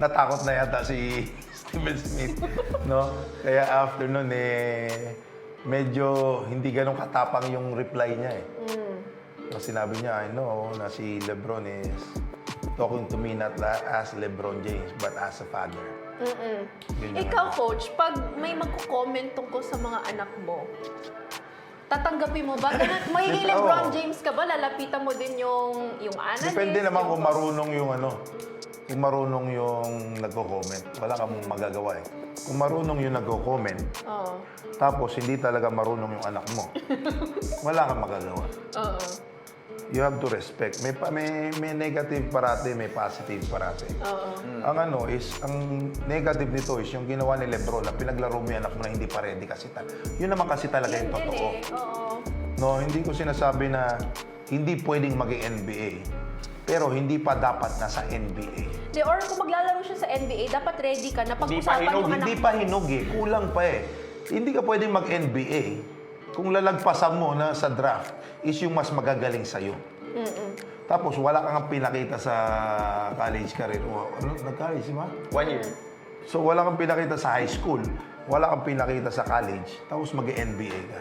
natakot na yata si Steven Smith, no? Kaya after nun, eh, medyo hindi ganun katapang yung reply niya eh. Kasi sinabi niya, I know na si Lebron is talking to me not as Lebron James, but as a father. Mm-mm. Yun yung Ikaw, ano. coach, pag may magko-comment tungkol sa mga anak mo, tatanggapin mo ba? Ganun, Oo. LeBron James ka ba? Lalapitan mo din yung, yung analyst? Depende naman kung marunong yung ano, kung marunong yung nagko-comment. Wala kang magagawa eh. Kung marunong yung nagko-comment, Oo. tapos hindi talaga marunong yung anak mo, wala kang magagawa. Oo. You have to respect. May, pa- may, may negative parate, may positive parate. Oo. Ang ano is, ang negative nito is yung ginawa ni Lebron na pinaglaro mo yung anak mo na hindi pa ready kasi tal. Yun naman kasi talaga Yun yung totoo. eh. Oo. No, hindi ko sinasabi na hindi pwedeng maging NBA. Pero hindi pa dapat nasa NBA. Di, or kung maglalaro siya sa NBA, dapat ready ka na Hindi pag-usapan pa hinog, yung anak Hindi pa hinog eh. Kulang pa eh. Hindi ka pwedeng mag-NBA kung lalagpasan mo na sa draft is yung mas magagaling sa'yo. Tapos wala kang pinakita sa college career. O, ano, nag-college, di ba? One year. So wala kang pinakita sa high school, wala kang pinakita sa college, tapos mag-NBA ka.